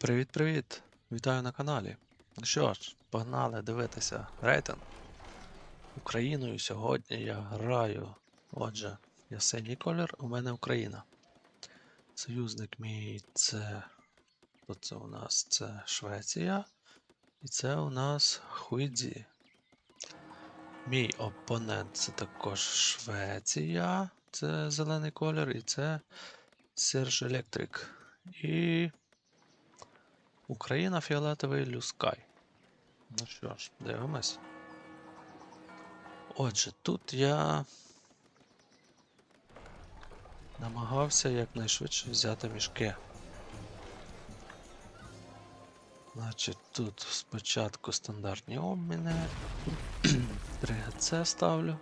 Привіт-привіт! Вітаю на каналі. Ну що ж, погнали дивитися рейтинг. Україною сьогодні я граю. Отже, я синій колір, у мене Україна. Союзник мій це. Хто це у нас? Це Швеція. І це у нас Хуйдзі. Мій опонент це також Швеція. Це зелений колір, і це Серж Електрик. І Україна фіолетовий люскай. Ну що ж, дивимось. Отже, тут я намагався якнайшвидше взяти мішки. Значить, тут спочатку стандартні обміни. 3GC ставлю.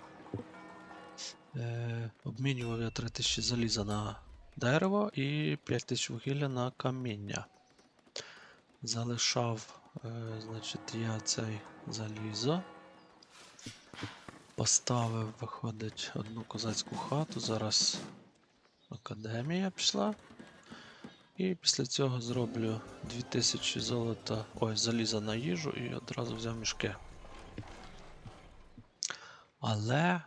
Е, обмінював я 3000 заліза на дерево і 5000 вугілля на каміння. Залишав, е, значить, я цей залізо. Поставив, виходить, одну козацьку хату. Зараз академія пішла. І після цього зроблю 2000 золота, ой, заліза на їжу і одразу взяв мішки. Але,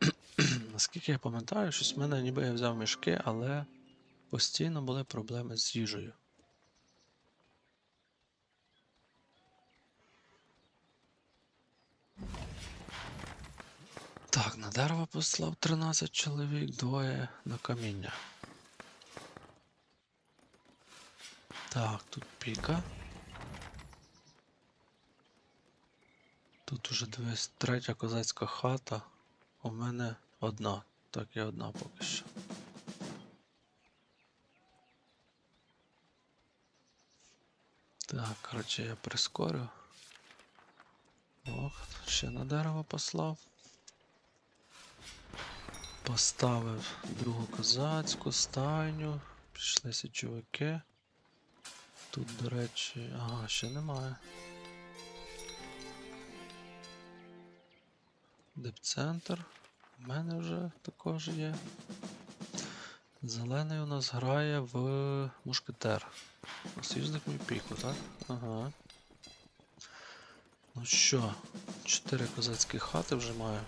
наскільки я пам'ятаю, щось в мене ніби я взяв мішки, але постійно були проблеми з їжею. Так, на дерево послав 13 чоловік, двоє на каміння. Так, тут піка. Тут уже дивись, третя козацька хата. У мене одна. Так, є одна поки що. Так, коротше, я прискорю. Ох, ще на дерево послав. Поставив другу козацьку стайню. Пішлися чуваки. Тут, до речі, ага, ще немає. Депцентр. У мене вже також є. Зелений у нас грає в мушкетер. Союзник мій піку, так? Ага. Ну що, чотири козацькі хати вже маю.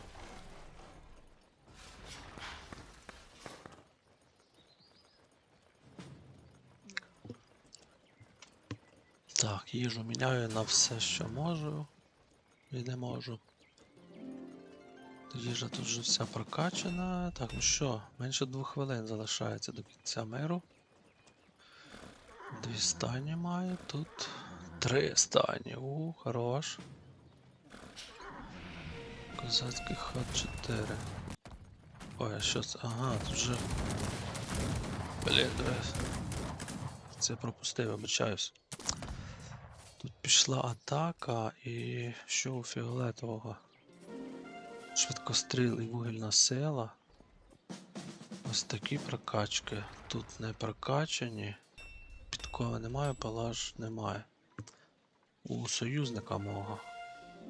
Так, їжу міняю на все, що можу і не можу. Їжа тут вже вся прокачана. Так, ну що, менше двох хвилин залишається до кінця миру. Дві стані маю, тут три стані. У, хорош. Козацький ход 4. Ой, а що це? Ага, тут вже. Блін. Це пропустив, вибачаюсь. Тут пішла атака і що у фіолетового? Швидкостріл і вугільна сила. Ось такі прокачки. Тут не прокачані. Підкови немає, палаж немає. У союзника мого.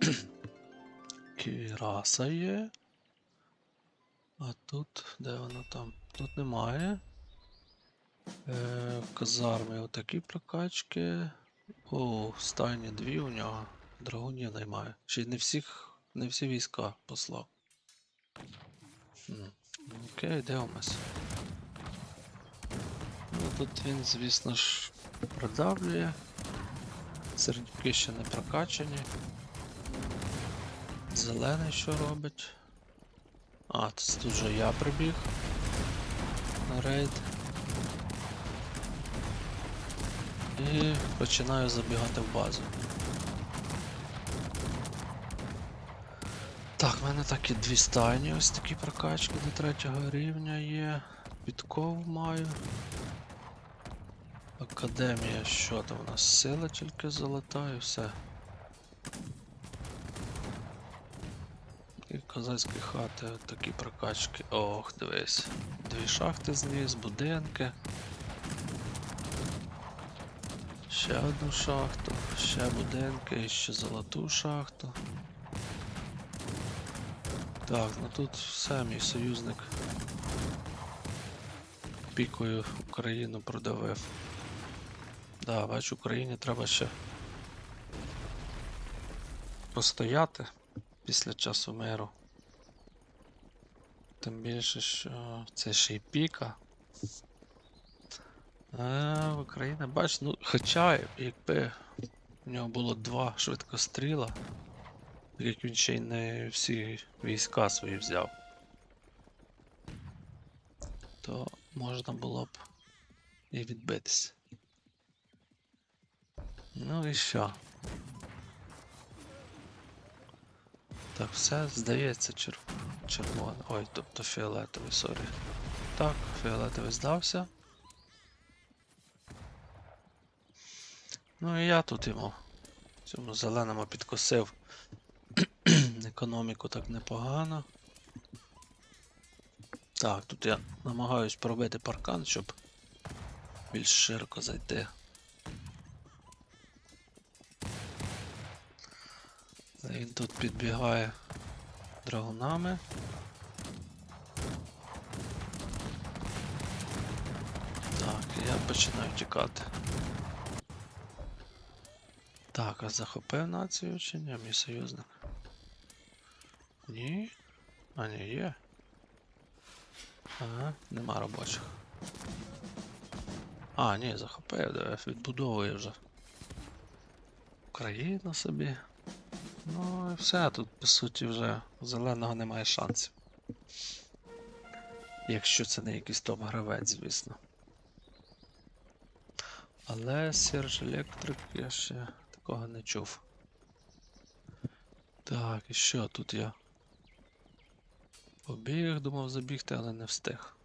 Кіраса є. А тут, де воно там? Тут немає. Е, казарми отакі прокачки. О, стайні дві у нього. Драгунів наймає. Ще й не всіх, не всі війська послав. Окей, дивимось. Ну тут він, звісно ж, продавлює. Сердюки ще не прокачані. Зелений що робить? А, тут вже я прибіг на рейд. І починаю забігати в базу. Так, в мене так і дві стайні, ось такі прокачки до третього рівня є. Підков маю. Академія, що там у нас? Сила тільки золота і все. І козацькі хати, такі прокачки. Ох, дивись. Дві шахти зніс, будинки. Ще одну шахту, ще будинки, ще золоту шахту. Так, ну тут все, мій союзник пікою Україну продавив. Да, бачу, Україні треба ще постояти після часу миру. Тим більше, що це ще й піка. А Україна, бач, ну, хоча якби у нього було два швидкостріла, як він ще й не всі війська свої взяв, то можна було б і відбитися. Ну і що? Так, все, здається, чер... червоне. Ой, тобто фіолетовий, сорі. Так, фіолетовий здався. Ну і я тут йому цьому зеленому підкосив економіку так непогано. Так, тут я намагаюсь пробити паркан, щоб більш широко зайти. Він тут підбігає драгунами. Так, я починаю тікати. Так, а захопив націю чи ні, мій союзник? Ні? А ні, є. Ага, нема робочих. А, ні, захопив, да, відбудовує вже. Україну собі. Ну і все, тут по суті вже зеленого немає шансів. Якщо це не якийсь топ-гравець, звісно. Але Серж Електрик я ще такого не чув. Так, і що тут я? Побіг, думав забігти, але не встиг.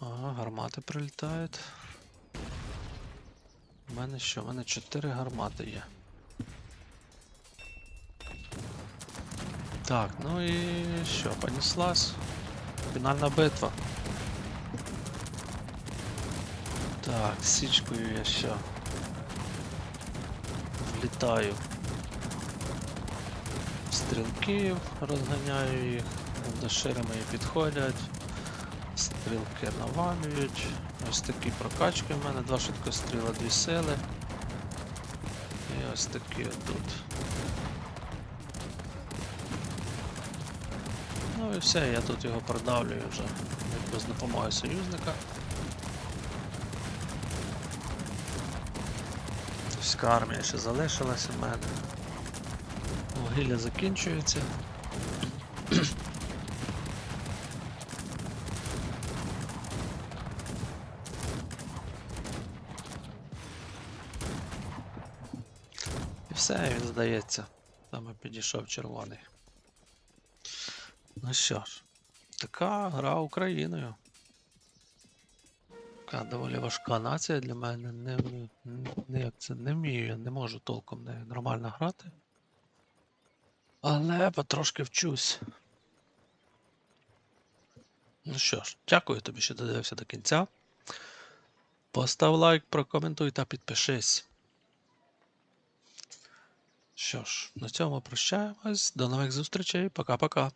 Ага, гармати прилітають. У мене що? У мене 4 гармати є. Так, ну і що, понеслась. Фінальна битва. Так, січкою я що. Влітаю. Стрілків, розганяю їх, до шири мої підходять. Стрілки навалюють. Ось такі прокачки в мене, два швидкостріла, дві сили. І ось такі тут. Ну і все, я тут його продавлюю вже якби з допомогою союзника. Війська армія ще залишилася в мене. Вугілля закінчується. І все, він здається. Там і підійшов червоний. Ну що ж, така гра Україною. Така доволі важка нація для мене. Не, не, як це не вмію, я не можу толком нею нормально грати. Але потрошки вчусь. Ну що ж, дякую тобі, що додивився до кінця. Постав лайк, прокоментуй та підпишись. Що ж, на цьому прощаємось. До нових зустрічей. Пока-пока.